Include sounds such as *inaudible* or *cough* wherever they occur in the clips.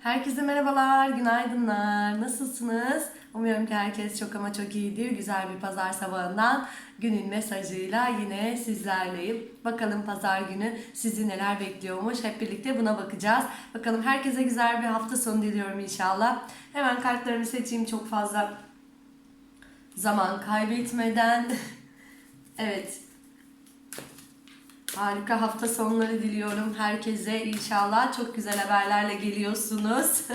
Herkese merhabalar, günaydınlar. Nasılsınız? Umuyorum ki herkes çok ama çok iyidir. Güzel bir pazar sabahından günün mesajıyla yine sizlerleyim. Bakalım pazar günü sizi neler bekliyormuş. Hep birlikte buna bakacağız. Bakalım herkese güzel bir hafta sonu diliyorum inşallah. Hemen kartlarımı seçeyim çok fazla zaman kaybetmeden. *laughs* evet, Harika hafta sonları diliyorum herkese. İnşallah çok güzel haberlerle geliyorsunuz. *laughs*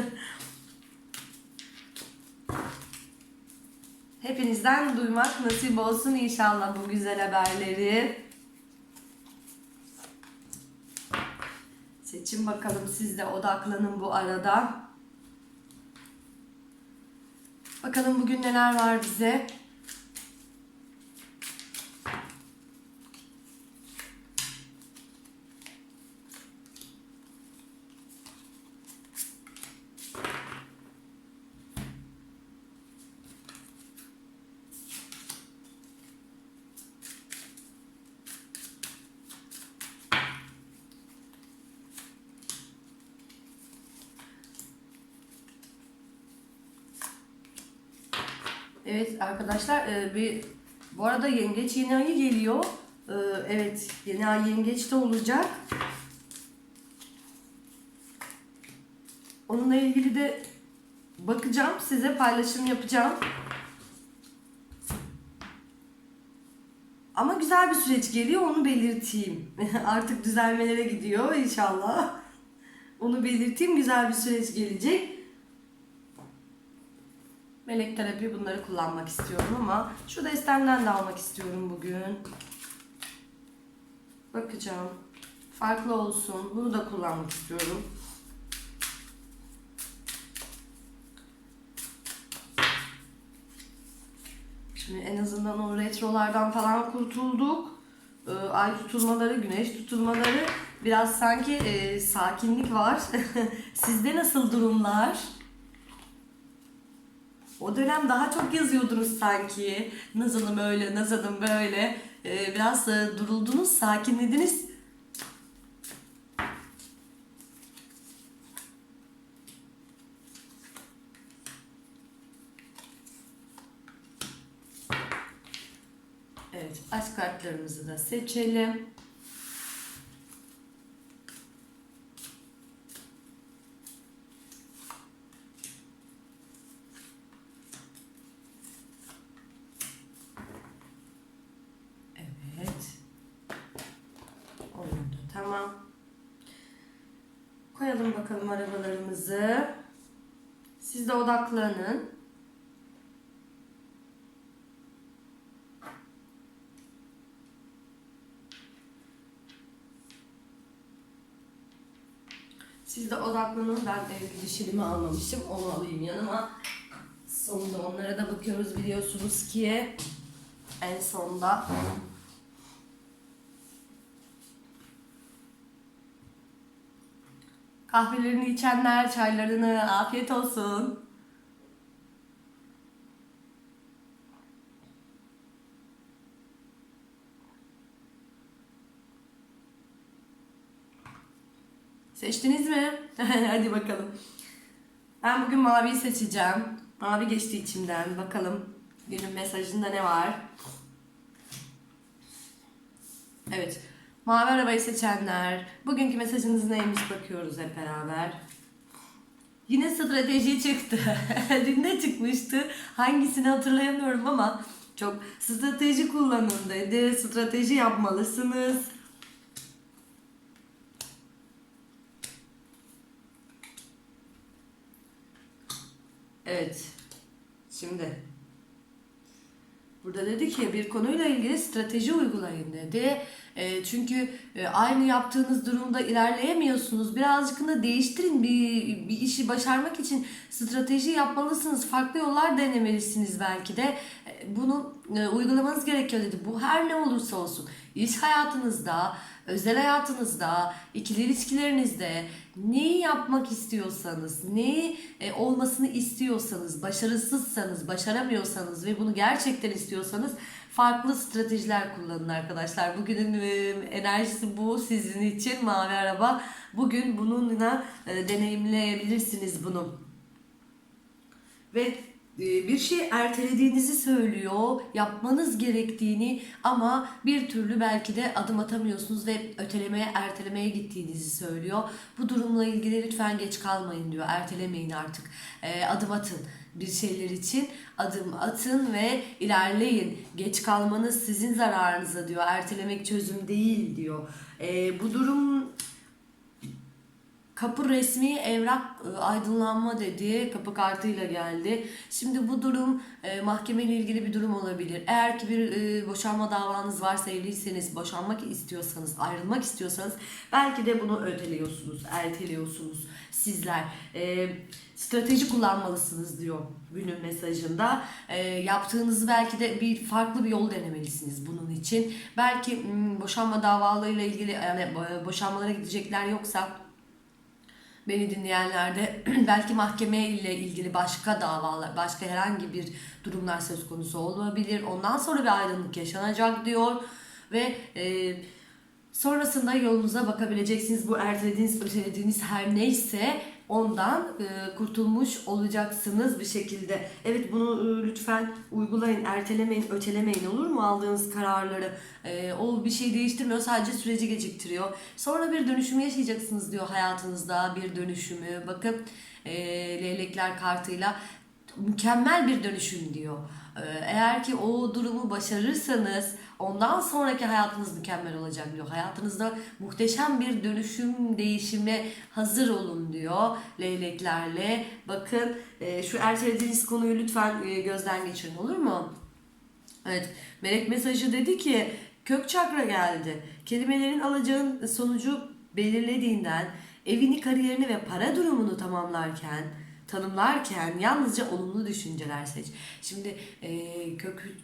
Hepinizden duymak nasip olsun inşallah bu güzel haberleri. Seçin bakalım siz de odaklanın bu arada. Bakalım bugün neler var bize. Evet arkadaşlar e, bir bu arada yengeç yeni ayı geliyor. E, Evet yeni ay yengeçte olacak. Onunla ilgili de bakacağım size paylaşım yapacağım. Ama güzel bir süreç geliyor onu belirteyim. *laughs* Artık düzelmelere gidiyor inşallah. Onu belirteyim güzel bir süreç gelecek. Melek terapi bunları kullanmak istiyorum ama şu destemden de almak istiyorum bugün. Bakacağım. Farklı olsun. Bunu da kullanmak istiyorum. Şimdi en azından o retrolardan falan kurtulduk. Ee, Ay tutulmaları, güneş tutulmaları biraz sanki e, sakinlik var. *laughs* Sizde nasıl durumlar? O dönem daha çok yazıyordunuz sanki. Nazan'ım öyle, Nazan'ım böyle. Ee, biraz e, duruldunuz, sakinlediniz. Evet, aşk kartlarımızı da seçelim. Evet. Oldu. Tamam. Koyalım bakalım arabalarımızı. Siz de odaklanın. Siz de odaklanın. Ben evde dişilimi almamışım. Onu alayım yanıma. Sonunda onlara da bakıyoruz biliyorsunuz ki. En sonda. Kahvelerini içenler, çaylarını afiyet olsun. Seçtiniz mi? *laughs* Hadi bakalım. Ben bugün maviyi seçeceğim. Mavi geçti içimden. Bakalım günün mesajında ne var? Evet. Mavi arabayı seçenler. Bugünkü mesajınız neymiş bakıyoruz hep beraber. Yine strateji çıktı. *laughs* De çıkmıştı. Hangisini hatırlayamıyorum ama çok strateji kullanın dedi. Strateji yapmalısınız. Evet. Şimdi Burada dedi ki bir konuyla ilgili strateji uygulayın dedi. E, çünkü e, aynı yaptığınız durumda ilerleyemiyorsunuz. Birazcık da değiştirin. Bir, bir işi başarmak için strateji yapmalısınız. Farklı yollar denemelisiniz belki de. Bunu e, uygulamanız gerekiyor dedi. Bu her ne olursa olsun iş hayatınızda, özel hayatınızda, ikili ilişkilerinizde neyi yapmak istiyorsanız, neyi e, olmasını istiyorsanız, başarısızsanız, başaramıyorsanız ve bunu gerçekten istiyorsanız farklı stratejiler kullanın arkadaşlar. Bugünün e, enerjisi bu sizin için mavi araba. Bugün bununla deneyimleyebilirsiniz bunu. Ve bir şey ertelediğinizi söylüyor, yapmanız gerektiğini ama bir türlü belki de adım atamıyorsunuz ve ötelemeye, ertelemeye gittiğinizi söylüyor. Bu durumla ilgili lütfen geç kalmayın diyor, ertelemeyin artık, E, adım atın bir şeyler için adım atın ve ilerleyin. Geç kalmanız sizin zararınıza diyor, ertelemek çözüm değil diyor. E, bu durum Kapı resmi evrak e, aydınlanma dedi. Kapı kartıyla geldi. Şimdi bu durum e, mahkemeyle ilgili bir durum olabilir. Eğer ki bir e, boşanma davanız varsa evliyseniz, boşanmak istiyorsanız, ayrılmak istiyorsanız belki de bunu öteliyorsunuz, erteliyorsunuz sizler. E, strateji kullanmalısınız diyor günün mesajında. E, yaptığınızı belki de bir farklı bir yol denemelisiniz bunun için. Belki boşanma davalarıyla ilgili yani e, boşanmalara gidecekler yoksa beni dinleyenlerde *clears throat* belki mahkeme ile ilgili başka davalar, başka herhangi bir durumlar söz konusu olabilir. Ondan sonra bir ayrılık yaşanacak diyor ve e, sonrasında yolunuza bakabileceksiniz. Bu ertelediğiniz, ötelediğiniz her neyse ondan e, kurtulmuş olacaksınız bir şekilde. Evet bunu e, lütfen uygulayın, ertelemeyin, ötelemeyin olur mu aldığınız kararları? E, o bir şey değiştirmiyor, sadece süreci geciktiriyor. Sonra bir dönüşümü yaşayacaksınız diyor hayatınızda, bir dönüşümü. Bakın e, leylekler kartıyla mükemmel bir dönüşüm diyor. Ee, Eğer ki o durumu başarırsanız ondan sonraki hayatınız mükemmel olacak diyor. Hayatınızda muhteşem bir dönüşüm, değişime hazır olun diyor leyleklerle. Bakın e, şu ertelediğiniz konuyu lütfen e, gözden geçirin olur mu? Evet, melek mesajı dedi ki kök çakra geldi. Kelimelerin alacağın sonucu belirlediğinden evini, kariyerini ve para durumunu tamamlarken tanımlarken yalnızca olumlu düşünceler seç. Şimdi e, kök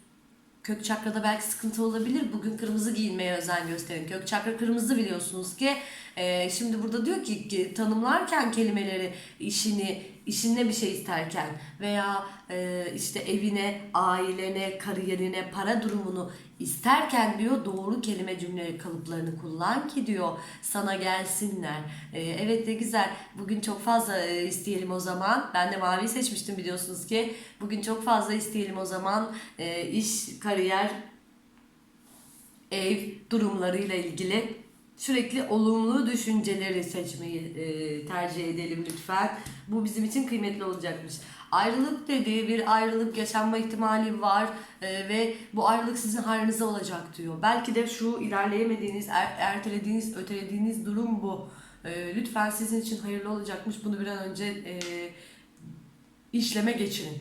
kök çakrada belki sıkıntı olabilir. Bugün kırmızı giyinmeye özen gösterin. Kök çakra kırmızı biliyorsunuz ki. E, şimdi burada diyor ki, tanımlarken kelimeleri işini işinde bir şey isterken veya e, işte evine, ailene, kariyerine, para durumunu isterken diyor doğru kelime cümle kalıplarını kullan ki diyor sana gelsinler. E, evet ne güzel. Bugün çok fazla e, isteyelim o zaman. Ben de mavi seçmiştim biliyorsunuz ki. Bugün çok fazla isteyelim o zaman. E, iş, kariyer, ev durumlarıyla ilgili sürekli olumlu düşünceleri seçmeyi e, tercih edelim lütfen. Bu bizim için kıymetli olacakmış. Ayrılık dediği bir ayrılık yaşanma ihtimali var e, ve bu ayrılık sizin hayrınıza olacak diyor. Belki de şu ilerleyemediğiniz, er- ertelediğiniz, ötelediğiniz durum bu. E, lütfen sizin için hayırlı olacakmış. Bunu bir an önce e, işleme geçirin.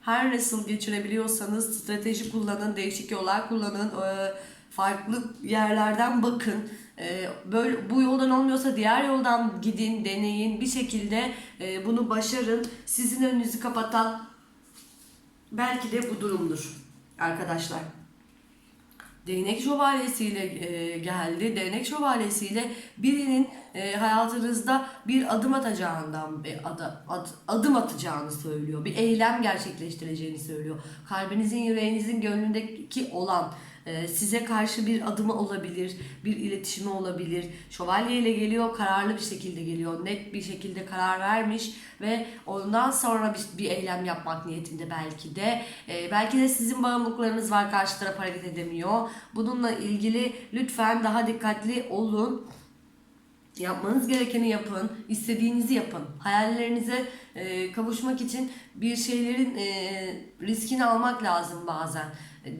Her nasıl geçirebiliyorsanız strateji kullanın, değişik yollar kullanın, e, farklı yerlerden bakın. E, Böyle bu yoldan olmuyorsa diğer yoldan gidin, deneyin, bir şekilde e, bunu başarın. Sizin önünüzü kapatan belki de bu durumdur arkadaşlar. Değnek şövalyesiyle e, geldi. Değnek şövalyesiyle birinin e, hayatınızda bir adım atacağından, bir ada- ad- adım atacağını söylüyor. Bir eylem gerçekleştireceğini söylüyor. Kalbinizin, yüreğinizin, gönlündeki olan size karşı bir adımı olabilir, bir iletişimi olabilir. Şövalye ile geliyor, kararlı bir şekilde geliyor. Net bir şekilde karar vermiş ve ondan sonra bir, bir eylem yapmak niyetinde belki de. E, belki de sizin bağımlılıklarınız var, karşı taraf hareket edemiyor. Bununla ilgili lütfen daha dikkatli olun. Yapmanız gerekeni yapın, istediğinizi yapın. Hayallerinize e, kavuşmak için bir şeylerin e, riskini almak lazım bazen.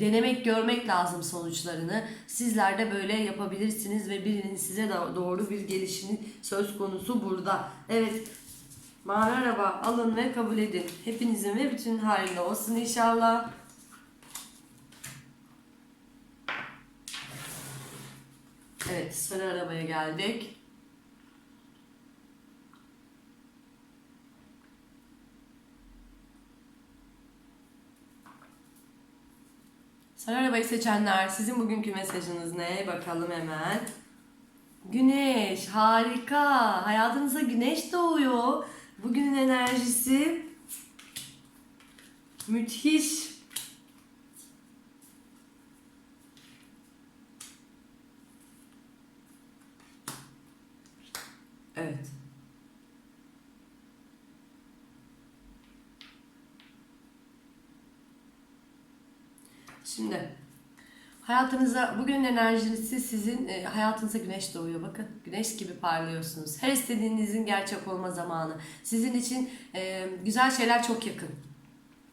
Denemek, görmek lazım sonuçlarını. Sizler de böyle yapabilirsiniz ve birinin size do- doğru bir gelişinin söz konusu burada. Evet, mavi araba alın ve kabul edin. Hepinizin ve bütün hayrına olsun inşallah. Evet, sarı arabaya geldik. Sarı arabayı seçenler sizin bugünkü mesajınız ne? Bakalım hemen. Güneş harika. Hayatınıza güneş doğuyor. Bugünün enerjisi müthiş. Evet. Şimdi hayatınıza bugünün enerjisi sizin e, hayatınıza güneş doğuyor. Bakın güneş gibi parlıyorsunuz. Her istediğinizin gerçek olma zamanı. Sizin için e, güzel şeyler çok yakın.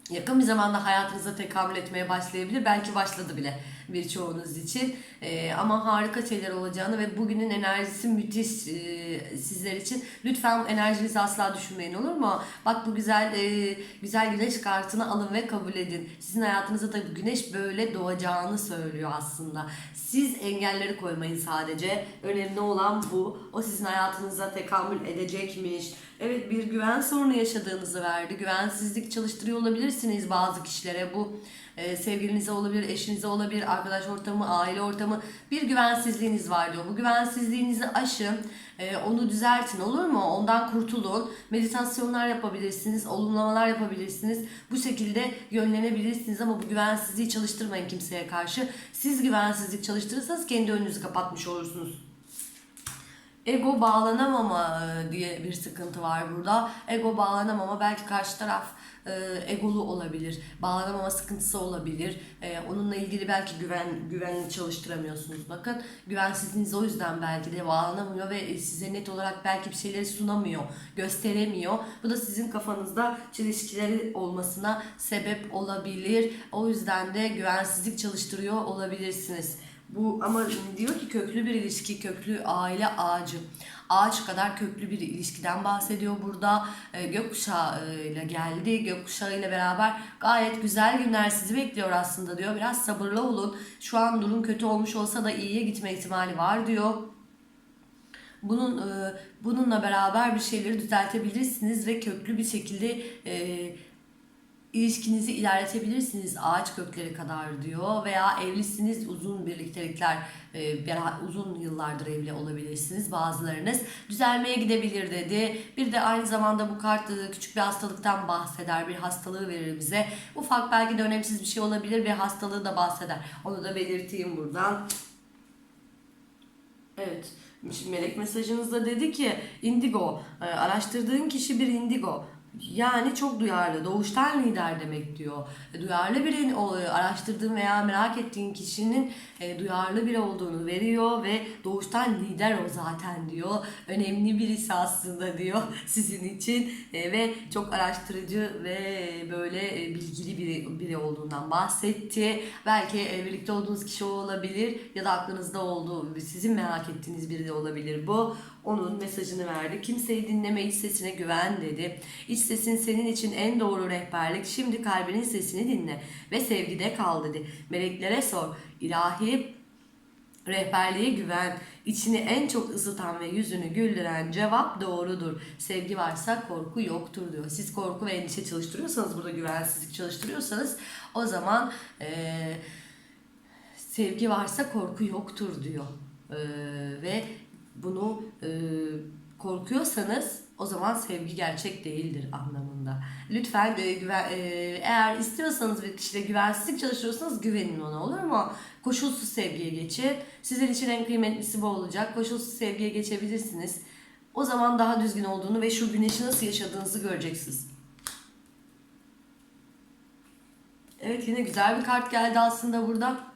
Yakın bir zamanda hayatınıza tekamül etmeye başlayabilir. Belki başladı bile birçoğunuz için. Ee, ama harika şeyler olacağını ve bugünün enerjisi müthiş e, sizler için. Lütfen enerjinizi asla düşünmeyin olur mu? Bak bu güzel e, güzel güneş kartını alın ve kabul edin. Sizin hayatınıza da güneş böyle doğacağını söylüyor aslında. Siz engelleri koymayın sadece. Önemli olan bu. O sizin hayatınıza tekamül edecekmiş. Evet bir güven sorunu yaşadığınızı verdi. Güvensizlik çalıştırıyor olabilirsiniz bazı kişilere. Bu e, sevgilinize olabilir, eşinize olabilir, arkadaş ortamı, aile ortamı. Bir güvensizliğiniz var diyor. Bu güvensizliğinizi aşın, e, onu düzeltin olur mu? Ondan kurtulun. Meditasyonlar yapabilirsiniz, olumlamalar yapabilirsiniz. Bu şekilde yönlenebilirsiniz ama bu güvensizliği çalıştırmayın kimseye karşı. Siz güvensizlik çalıştırırsanız kendi önünüzü kapatmış olursunuz. Ego bağlanamama e, diye bir sıkıntı var burada. Ego bağlanamama belki karşı taraf e, egolu olabilir. Bağlanamama sıkıntısı olabilir. E, onunla ilgili belki güven güven çalıştıramıyorsunuz. Bakın güvensizliğiniz o yüzden belki de bağlanamıyor ve size net olarak belki bir şeyleri sunamıyor, gösteremiyor. Bu da sizin kafanızda çelişkileri olmasına sebep olabilir. O yüzden de güvensizlik çalıştırıyor olabilirsiniz. Bu ama diyor ki köklü bir ilişki, köklü aile ağacı. Ağaç kadar köklü bir ilişkiden bahsediyor burada. E, gökkuşağı ile geldi. Gökkuşağı ile beraber gayet güzel günler sizi bekliyor aslında diyor. Biraz sabırlı olun. Şu an durum kötü olmuş olsa da iyiye gitme ihtimali var diyor. Bunun e, bununla beraber bir şeyleri düzeltebilirsiniz ve köklü bir şekilde e, ilişkinizi ilerletebilirsiniz ağaç kökleri kadar diyor veya evlisiniz uzun birliktelikler e, uzun yıllardır evli olabilirsiniz bazılarınız düzelmeye gidebilir dedi bir de aynı zamanda bu kart e, küçük bir hastalıktan bahseder bir hastalığı verir bize ufak belki de önemsiz bir şey olabilir ve hastalığı da bahseder onu da belirteyim buradan Evet. Melek mesajınızda dedi ki indigo e, araştırdığın kişi bir indigo. Yani çok duyarlı, doğuştan lider demek diyor. E, Duyarlı birin o, e, araştırdığın veya merak ettiğin kişinin e, duyarlı biri olduğunu veriyor ve doğuştan lider o zaten diyor. Önemli birisi aslında diyor *laughs* sizin için E, ve çok araştırıcı ve böyle e, bilgili biri, biri olduğundan bahsetti. Belki e, birlikte olduğunuz kişi o olabilir ya da aklınızda olduğu, sizin merak ettiğiniz biri de olabilir bu. Onun mesajını verdi. Kimseyi dinleme iç sesine güven dedi. İç sesin senin için en doğru rehberlik. Şimdi kalbinin sesini dinle ve sevgide kal dedi. Meleklere sor. İlahi rehberliğe güven. İçini en çok ısıtan ve yüzünü güldüren cevap doğrudur. Sevgi varsa korku yoktur diyor. Siz korku ve endişe çalıştırıyorsanız burada güvensizlik çalıştırıyorsanız o zaman eee sevgi varsa korku yoktur diyor. Ee, ve bunu e, korkuyorsanız o zaman sevgi gerçek değildir anlamında. Lütfen e, güven, e, eğer istiyorsanız bir kişide güvensizlik çalışıyorsanız güvenin ona olur mu? Koşulsuz sevgiye geçin. Sizin için en kıymetlisi bu olacak. Koşulsuz sevgiye geçebilirsiniz. O zaman daha düzgün olduğunu ve şu güneşi nasıl yaşadığınızı göreceksiniz. Evet yine güzel bir kart geldi aslında burada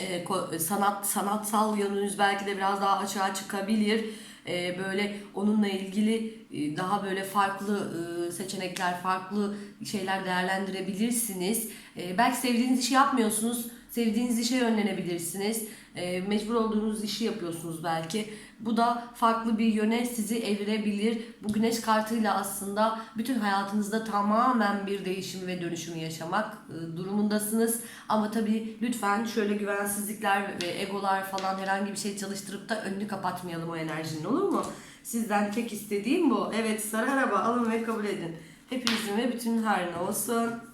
e, sanat sanatsal yönünüz belki de biraz daha açığa çıkabilir. E, böyle onunla ilgili e, daha böyle farklı e, seçenekler, farklı şeyler değerlendirebilirsiniz. E, belki sevdiğiniz işi yapmıyorsunuz, sevdiğiniz işe yönlenebilirsiniz. E, mecbur olduğunuz işi yapıyorsunuz belki. Bu da farklı bir yöne sizi evirebilir. Bu güneş kartıyla aslında bütün hayatınızda tamamen bir değişim ve dönüşüm yaşamak e, durumundasınız. Ama tabii lütfen şöyle güvensizlikler ve egolar falan herhangi bir şey çalıştırıp da önünü kapatmayalım o enerjinin olur mu? Sizden tek istediğim bu. Evet sarı araba alın ve kabul edin. Hepinizin ve bütün hayrına olsun.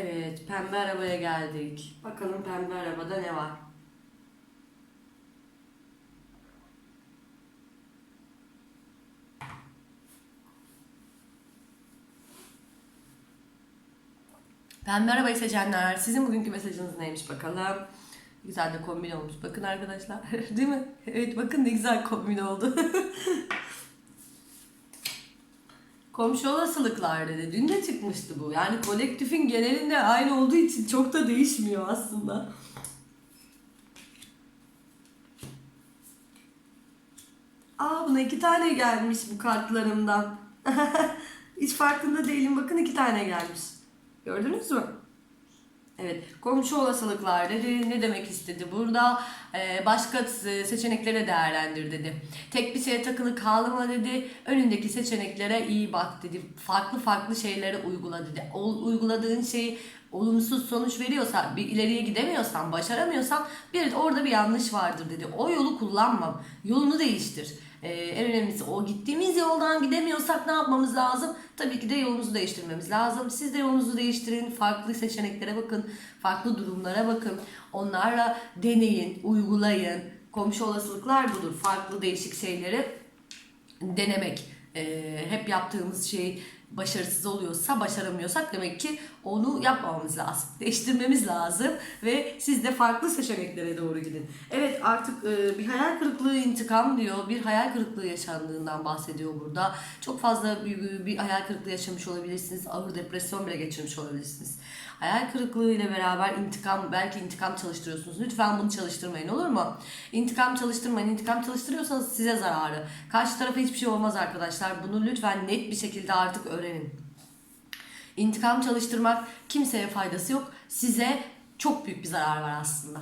Evet, pembe arabaya geldik. Bakalım pembe arabada ne var? Pembe arabayı seçenler, sizin bugünkü mesajınız neymiş bakalım. Güzel de kombin olmuş. Bakın arkadaşlar. *laughs* Değil mi? Evet bakın ne güzel kombin oldu. *laughs* Komşu olasılıklar dedi. Dün de çıkmıştı bu. Yani kolektifin genelinde aynı olduğu için çok da değişmiyor aslında. Aa buna iki tane gelmiş bu kartlarımdan. *laughs* Hiç farkında değilim. Bakın iki tane gelmiş. Gördünüz mü? Evet, komşu olasılıklar dedi. Ne demek istedi burada? Ee, başka e, seçenekleri değerlendir dedi. Tek bir şeye takılı kalma dedi. Önündeki seçeneklere iyi bak dedi. Farklı farklı şeylere uygula dedi. O, uyguladığın şey olumsuz sonuç veriyorsa, bir ileriye gidemiyorsan, başaramıyorsan bir orada bir yanlış vardır dedi. O yolu kullanma. Yolunu değiştir. Ee, en önemlisi o gittiğimiz yoldan gidemiyorsak ne yapmamız lazım? Tabii ki de yolumuzu değiştirmemiz lazım. Siz de yolunuzu değiştirin, farklı seçeneklere bakın, farklı durumlara bakın. Onlarla deneyin, uygulayın. Komşu olasılıklar budur. Farklı değişik şeyleri denemek. Ee, hep yaptığımız şey başarısız oluyorsa, başaramıyorsak demek ki onu yapmamamız lazım. *laughs* Değiştirmemiz lazım ve siz de farklı seçeneklere doğru gidin. Evet artık e, bir hayal kırıklığı intikam diyor. Bir hayal kırıklığı yaşandığından bahsediyor burada. Çok fazla bir, bir hayal kırıklığı yaşamış olabilirsiniz. Ağır depresyon bile geçirmiş olabilirsiniz. Hayal kırıklığı ile beraber intikam, belki intikam çalıştırıyorsunuz. Lütfen bunu çalıştırmayın olur mu? İntikam çalıştırmayın. İntikam çalıştırıyorsanız size zararı. Karşı tarafa hiçbir şey olmaz arkadaşlar. Bunu lütfen net bir şekilde artık öğrenin. İntikam çalıştırmak kimseye faydası yok. Size çok büyük bir zarar var aslında.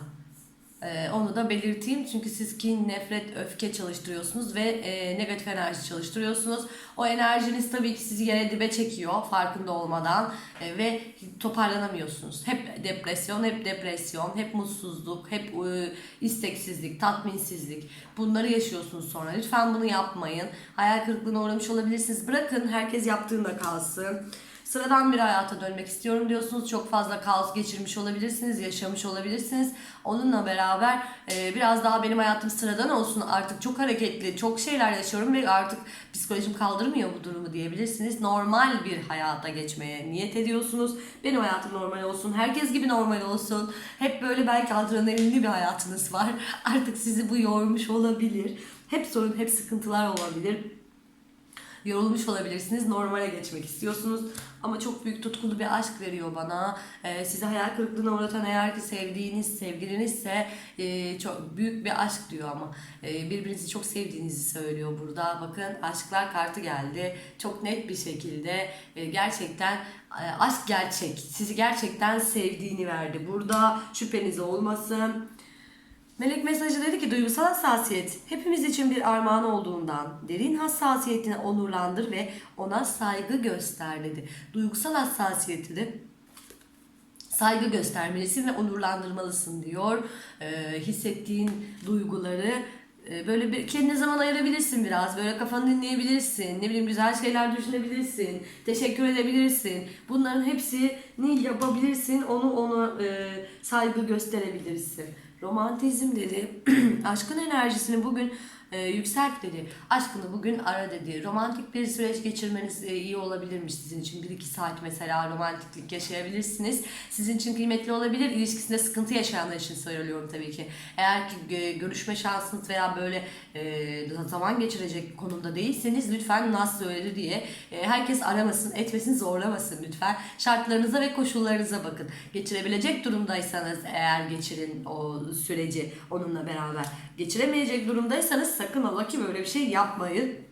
Ee, onu da belirteyim çünkü siz kin, nefret, öfke çalıştırıyorsunuz ve e, negatif enerji çalıştırıyorsunuz. O enerjiniz tabii ki sizi yere dibe çekiyor farkında olmadan e, ve toparlanamıyorsunuz. Hep depresyon, hep depresyon, hep mutsuzluk, hep e, isteksizlik, tatminsizlik bunları yaşıyorsunuz sonra. Lütfen bunu yapmayın. Hayal kırıklığına uğramış olabilirsiniz. Bırakın herkes yaptığında kalsın. Sıradan bir hayata dönmek istiyorum diyorsunuz. Çok fazla kaos geçirmiş olabilirsiniz, yaşamış olabilirsiniz. Onunla beraber e, biraz daha benim hayatım sıradan olsun. Artık çok hareketli, çok şeyler yaşıyorum ve artık psikolojim kaldırmıyor bu durumu diyebilirsiniz. Normal bir hayata geçmeye niyet ediyorsunuz. Benim hayatım normal olsun, herkes gibi normal olsun. Hep böyle belki adrenalinli bir hayatınız var. *laughs* Artık sizi bu yormuş olabilir. Hep sorun, hep sıkıntılar olabilir yorulmuş olabilirsiniz. Normale geçmek istiyorsunuz. Ama çok büyük tutkulu bir aşk veriyor bana. Ee, sizi hayal kırıklığına uğratan eğer ki sevdiğiniz, sevgilinizse e, çok büyük bir aşk diyor ama. E, birbirinizi çok sevdiğinizi söylüyor burada. Bakın aşklar kartı geldi. Çok net bir şekilde e, gerçekten e, aşk gerçek. Sizi gerçekten sevdiğini verdi. Burada şüpheniz olmasın. Melek mesajı dedi ki duygusal hassasiyet hepimiz için bir armağan olduğundan derin hassasiyetini onurlandır ve ona saygı göster dedi. Duygusal hassasiyeti de saygı göstermelisin ve onurlandırmalısın diyor. Ee, hissettiğin duyguları e, böyle bir kendine zaman ayırabilirsin biraz. Böyle kafanı dinleyebilirsin. Ne bileyim güzel şeyler düşünebilirsin. Teşekkür edebilirsin. Bunların hepsini yapabilirsin. Onu ona e, saygı gösterebilirsin. Romantizm dedi. *clears throat* Aşkın enerjisini bugün e, yükselt dedi. Aşkını bugün ara dedi. Romantik bir süreç geçirmeniz e, iyi olabilirmiş sizin için. 1-2 saat mesela romantiklik yaşayabilirsiniz. Sizin için kıymetli olabilir. İlişkisinde sıkıntı yaşayanlar için söylüyorum tabii ki. Eğer ki e, görüşme şansınız veya böyle e, zaman geçirecek konumda değilseniz lütfen nasıl söyledi diye e, herkes aramasın, etmesin, zorlamasın lütfen. Şartlarınıza ve koşullarınıza bakın. Geçirebilecek durumdaysanız eğer geçirin o süreci onunla beraber. Geçiremeyecek durumdaysanız sakın ola ki böyle bir şey yapmayın.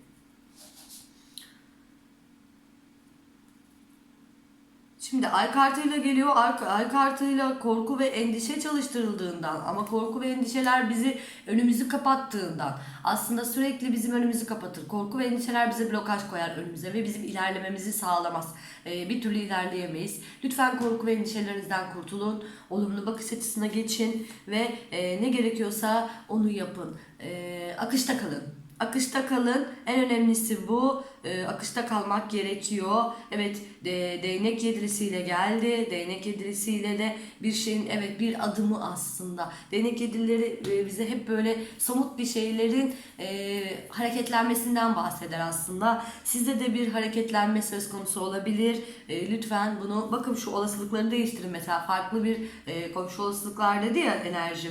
Şimdi ay kartıyla geliyor. Ay, kartıyla korku ve endişe çalıştırıldığından ama korku ve endişeler bizi önümüzü kapattığından aslında sürekli bizim önümüzü kapatır. Korku ve endişeler bize blokaj koyar önümüze ve bizim ilerlememizi sağlamaz. Ee, bir türlü ilerleyemeyiz. Lütfen korku ve endişelerinizden kurtulun. Olumlu bakış açısına geçin ve e, ne gerekiyorsa onu yapın. E, akışta kalın. Akışta kalın. En önemlisi bu. Ee, akışta kalmak gerekiyor. Evet de, değnek yedilisiyle geldi. Değnek yedilisiyle de bir şeyin evet bir adımı aslında. Değnek yedilileri e, bize hep böyle somut bir şeylerin e, hareketlenmesinden bahseder aslında. Sizde de bir hareketlenme söz konusu olabilir. E, lütfen bunu bakın şu olasılıkları değiştirin mesela. Farklı bir e, komşu olasılıklar dedi ya enerji.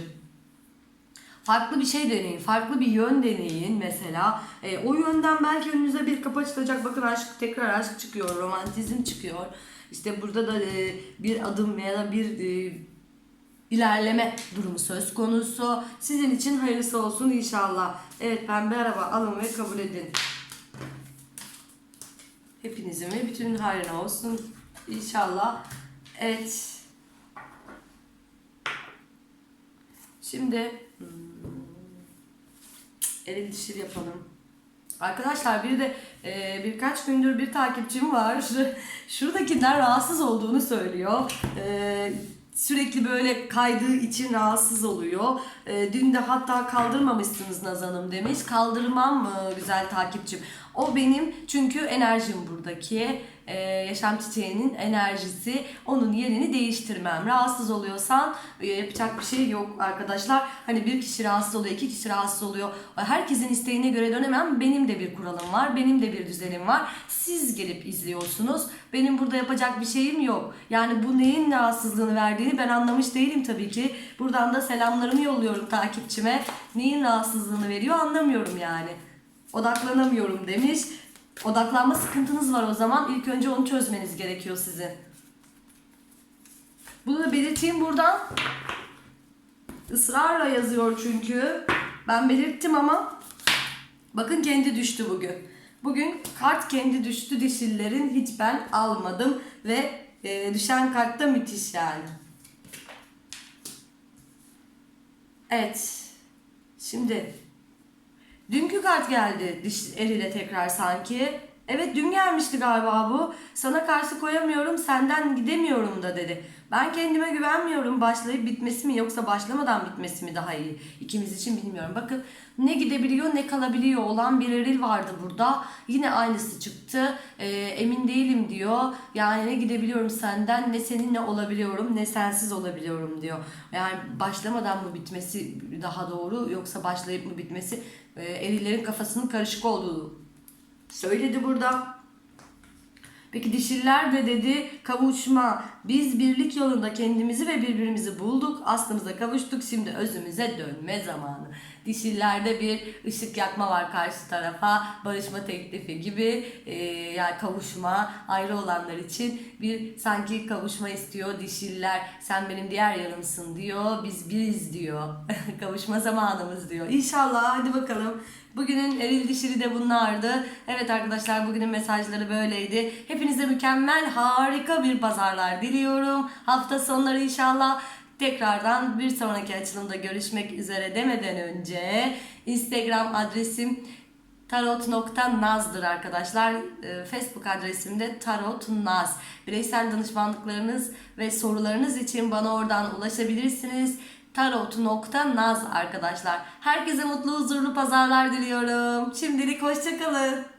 Farklı bir şey deneyin, farklı bir yön deneyin mesela. E, o yönden belki önünüze bir kapı açılacak. Bakın aşk tekrar aşk çıkıyor, romantizm çıkıyor. İşte burada da e, bir adım ya da bir e, ilerleme durumu söz konusu. Sizin için hayırlısı olsun inşallah. Evet pembe araba alın ve kabul edin. Hepinizin ve bütün hayrına olsun inşallah. Evet. Şimdi hmm, eril dişil yapalım. Arkadaşlar bir de e, birkaç gündür bir takipçim var. Şuradakiler rahatsız olduğunu söylüyor. E, sürekli böyle kaydığı için rahatsız oluyor. E, dün de hatta kaldırmamışsınız Nazan'ım demiş. Kaldırmam mı güzel takipçim? O benim çünkü enerjim buradaki. E, yaşam çiçeğinin enerjisi. Onun yerini değiştirmem. Rahatsız oluyorsan e, yapacak bir şey yok arkadaşlar. Hani bir kişi rahatsız oluyor, iki kişi rahatsız oluyor. Herkesin isteğine göre dönemem. Benim de bir kuralım var. Benim de bir düzenim var. Siz gelip izliyorsunuz. Benim burada yapacak bir şeyim yok. Yani bu neyin rahatsızlığını verdiğini ben anlamış değilim tabii ki. Buradan da selamlarımı yolluyorum takipçime. Neyin rahatsızlığını veriyor anlamıyorum yani. Odaklanamıyorum demiş. Odaklanma sıkıntınız var o zaman. İlk önce onu çözmeniz gerekiyor sizin. Bunu da belirteyim buradan. Israrla yazıyor çünkü. Ben belirttim ama bakın kendi düştü bugün. Bugün kart kendi düştü dişillerin hiç ben almadım ve e, düşen kart da müthiş yani. Evet. Şimdi dünkü kart geldi diş eliyle tekrar sanki. Evet dün gelmişti galiba bu. Sana karşı koyamıyorum, senden gidemiyorum da dedi. Ben kendime güvenmiyorum. Başlayıp bitmesi mi yoksa başlamadan bitmesi mi daha iyi? İkimiz için bilmiyorum. Bakın ne gidebiliyor ne kalabiliyor olan bir eril vardı burada. Yine aynısı çıktı. Ee, emin değilim diyor. Yani ne gidebiliyorum senden ne seninle olabiliyorum ne sensiz olabiliyorum diyor. Yani başlamadan mı bitmesi daha doğru yoksa başlayıp mı bitmesi e, erillerin kafasının karışık olduğu söyledi burada. Peki dişiller de dedi kavuşma. Biz birlik yolunda kendimizi ve birbirimizi bulduk. Aslımıza kavuştuk. Şimdi özümüze dönme zamanı. Dişillerde bir ışık yakma var karşı tarafa. Barışma teklifi gibi. Ee, yani kavuşma ayrı olanlar için bir sanki kavuşma istiyor dişiller. Sen benim diğer yarımsın diyor. Biz biriz diyor. *laughs* kavuşma zamanımız diyor. İnşallah hadi bakalım. Bugünün eril dişili de bunlardı. Evet arkadaşlar bugünün mesajları böyleydi. Hepinize mükemmel harika bir pazarlar diliyorum. Hafta sonları inşallah tekrardan bir sonraki açılımda görüşmek üzere demeden önce Instagram adresim tarot.naz'dır arkadaşlar. Ee, Facebook adresim de tarotnaz. Bireysel danışmanlıklarınız ve sorularınız için bana oradan ulaşabilirsiniz. Tarot.naz arkadaşlar. Herkese mutlu huzurlu pazarlar diliyorum. Şimdilik hoşçakalın.